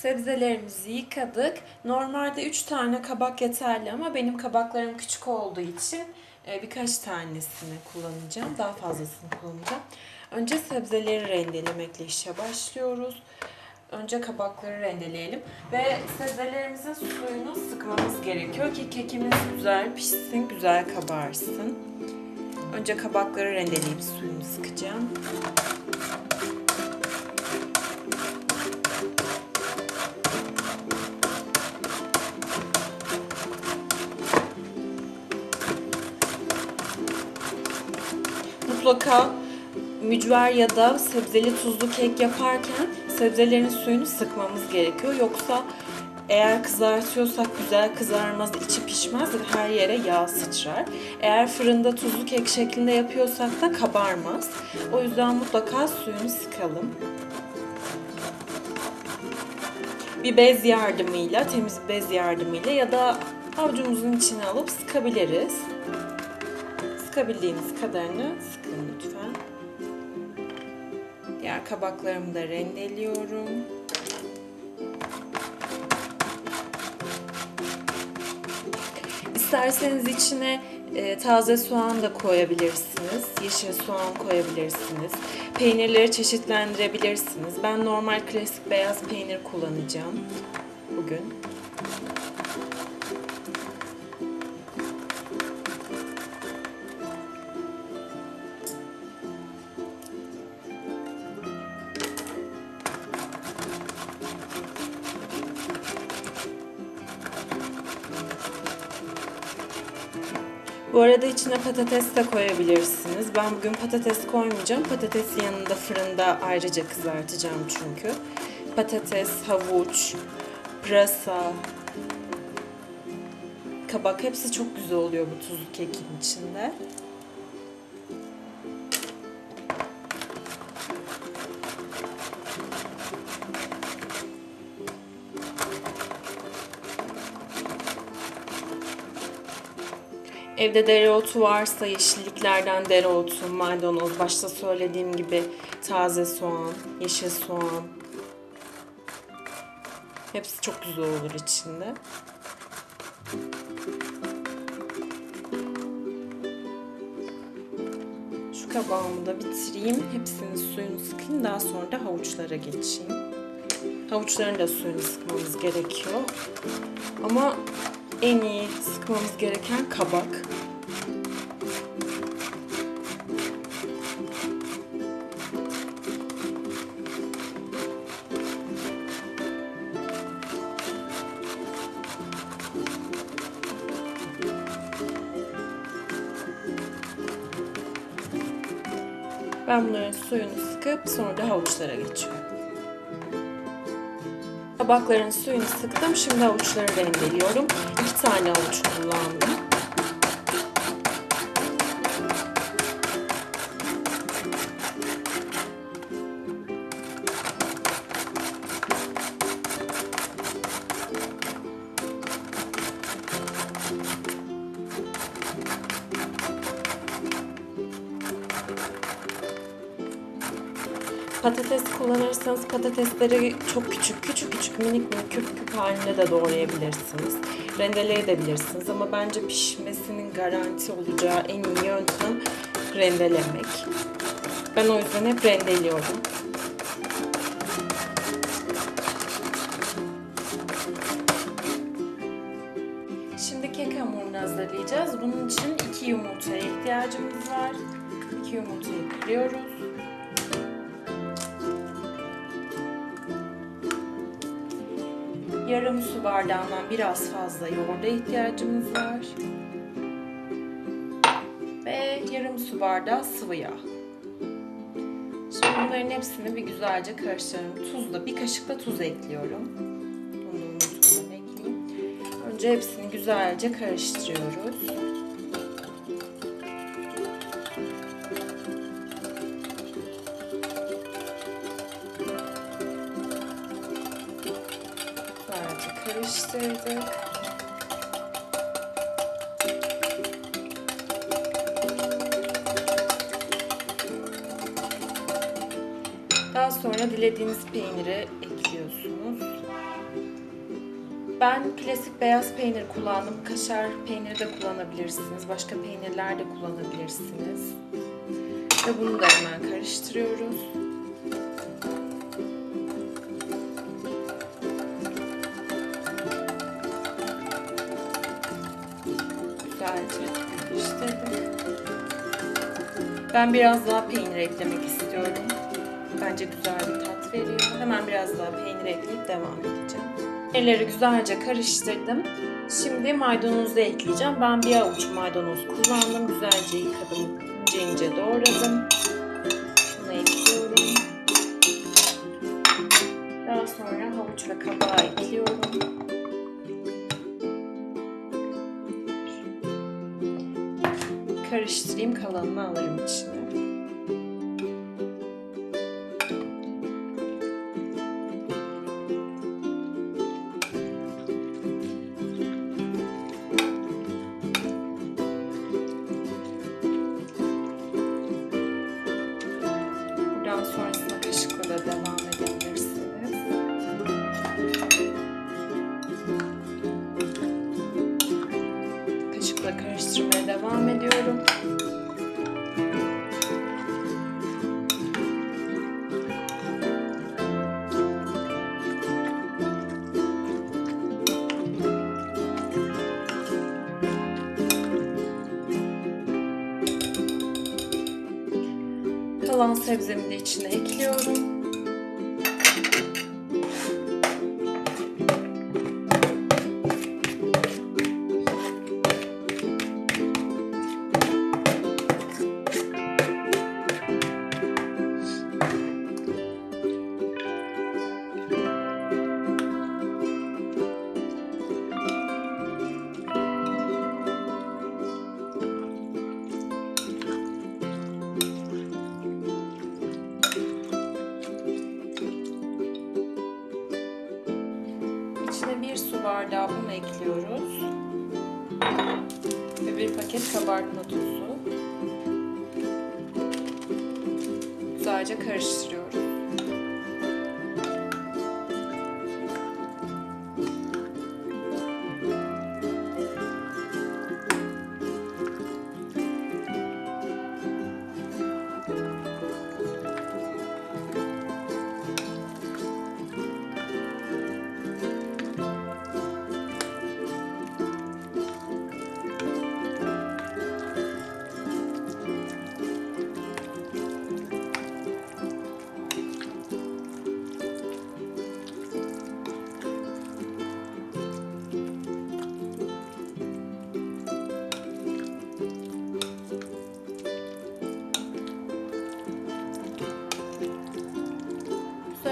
Sebzelerimizi yıkadık. Normalde 3 tane kabak yeterli ama benim kabaklarım küçük olduğu için e, birkaç tanesini kullanacağım. Daha fazlasını kullanacağım. Önce sebzeleri rendelemekle işe başlıyoruz. Önce kabakları rendeleyelim ve sebzelerimizin suyunu sıkmamız gerekiyor ki kekimiz güzel pişsin, güzel kabarsın. Önce kabakları rendeleyip suyunu sıkacağım. Mutlaka mücver ya da sebzeli tuzlu kek yaparken sebzelerin suyunu sıkmamız gerekiyor. Yoksa eğer kızartıyorsak güzel kızarmaz, içi pişmez ve her yere yağ sıçrar. Eğer fırında tuzlu kek şeklinde yapıyorsak da kabarmaz. O yüzden mutlaka suyunu sıkalım. Bir bez yardımıyla, temiz bez yardımıyla ya da avucumuzun içine alıp sıkabiliriz. Sıkabildiğiniz kadarını sıkın lütfen. Diğer kabaklarımı da rendeliyorum. İsterseniz içine e, taze soğan da koyabilirsiniz. Yeşil soğan koyabilirsiniz. Peynirleri çeşitlendirebilirsiniz. Ben normal klasik beyaz peynir kullanacağım bugün. Bu arada içine patates de koyabilirsiniz. Ben bugün patates koymayacağım. Patatesi yanında fırında ayrıca kızartacağım çünkü. Patates, havuç, pırasa, kabak hepsi çok güzel oluyor bu tuzlu kekin içinde. Evde dereotu varsa yeşilliklerden dereotu, maydanoz, başta söylediğim gibi taze soğan, yeşil soğan. Hepsi çok güzel olur içinde. Şu kabağımı da bitireyim. Hepsinin suyunu sıkayım. Daha sonra da havuçlara geçeyim. Havuçların da suyunu sıkmamız gerekiyor. Ama en iyi sıkmamız gereken kabak. Ben bunların suyunu sıkıp sonra da havuçlara geçiyorum. Kabakların suyunu sıktım. Şimdi havuçları rendeliyorum. İki tane havuç kullandım. Patates kullanırsanız patatesleri çok küçük küçük küçük minik minik küp küp halinde de doğrayabilirsiniz. Rendeleyebilirsiniz ama bence pişmesinin garanti olacağı en iyi yöntem rendelemek. Ben o yüzden hep rendeliyorum. Şimdi kek hamurunu hazırlayacağız. Bunun için iki yumurtaya ihtiyacımız var. İki yumurtayı kırıyoruz. Yarım su bardağından biraz fazla yoğurda ihtiyacımız var. Ve yarım su bardağı sıvı yağ. Şimdi bunların hepsini bir güzelce karıştırıyorum. Tuzla, bir kaşık da tuz ekliyorum. Bunu da ekleyeyim. Önce hepsini güzelce karıştırıyoruz. Karıştırdık. Daha sonra dilediğiniz peyniri ekliyorsunuz. Ben klasik beyaz peynir kullandım. Kaşar peyniri de kullanabilirsiniz. Başka peynirler de kullanabilirsiniz. Ve bunu da hemen karıştırıyoruz. Ben biraz daha peynir eklemek istiyorum. Bence güzel bir tat veriyor. Hemen biraz daha peynir ekleyip devam edeceğim. Elleri güzelce karıştırdım. Şimdi maydanozu da ekleyeceğim. Ben bir avuç maydanoz kullandım. Güzelce yıkadım. ince ince doğradım. Bunu ekliyorum. Daha sonra havuç ve kabağı ekliyorum. Karıştırayım kalanını alayım içine. Buradan sonrasında kaşıkla da devam edebilirsiniz. Kaşıkla karıştırmaya devam ediyorum. Kalan sebzemi de içine ekliyorum. İçine bir su bardağı un ekliyoruz. Ve bir paket kabartma tozu. Güzelce karıştırıyoruz.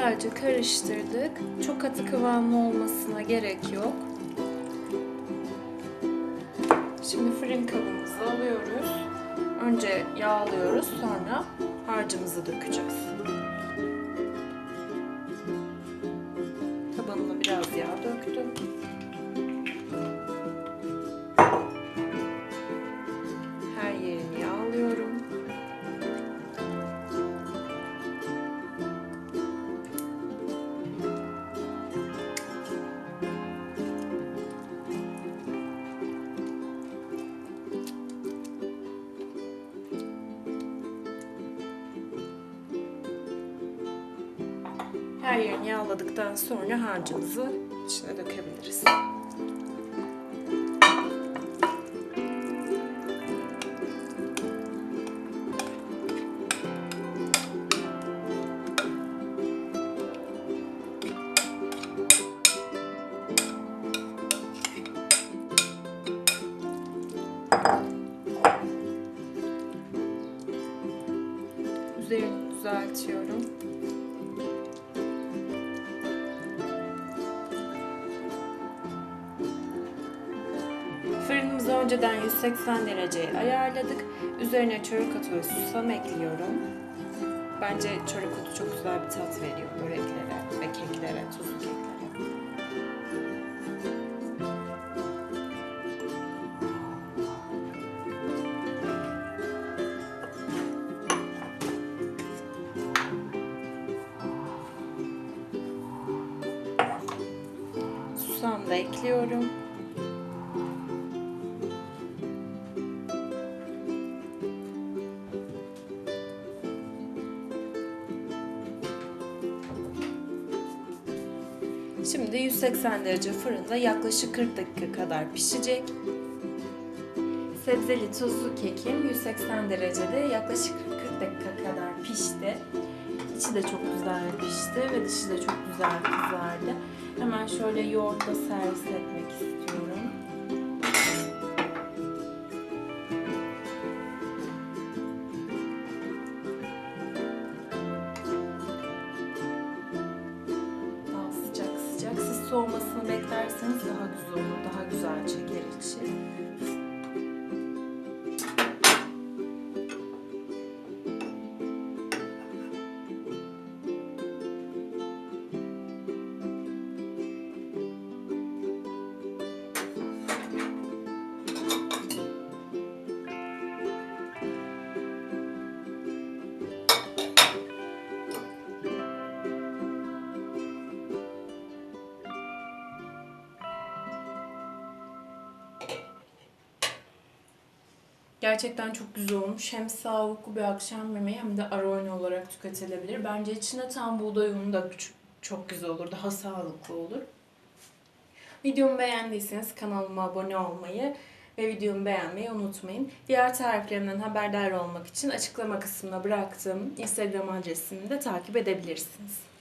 Güzelce karıştırdık. Çok katı kıvamlı olmasına gerek yok. Şimdi fırın kabımızı alıyoruz. Önce yağlıyoruz, sonra harcımızı dökeceğiz. Her yerini yağladıktan sonra harcımızı içine dökebiliriz. Fırınımızı önceden 180 dereceye ayarladık. Üzerine çörek otu ve susam ekliyorum. Bence çörek otu çok güzel bir tat veriyor böreklere ve keklere, tuzlu keklere. Susam da ekliyorum. Şimdi 180 derece fırında yaklaşık 40 dakika kadar pişecek. Sebzeli tuzlu kekim 180 derecede yaklaşık 40 dakika kadar pişti. İçi de çok güzel pişti ve dışı da çok güzel kızardı. Hemen şöyle yoğurtla servis etmek istiyorum. Soğumasını beklerseniz daha güzel olur. Daha güzel çeker içi. Gerçekten çok güzel olmuş. Hem sağlıklı bir akşam yemeği hem de aroin olarak tüketilebilir. Bence içine tam buğday unu da çok güzel olur. Daha sağlıklı olur. Videomu beğendiyseniz kanalıma abone olmayı ve videomu beğenmeyi unutmayın. Diğer tariflerimden haberdar olmak için açıklama kısmına bıraktığım Instagram adresimi de takip edebilirsiniz.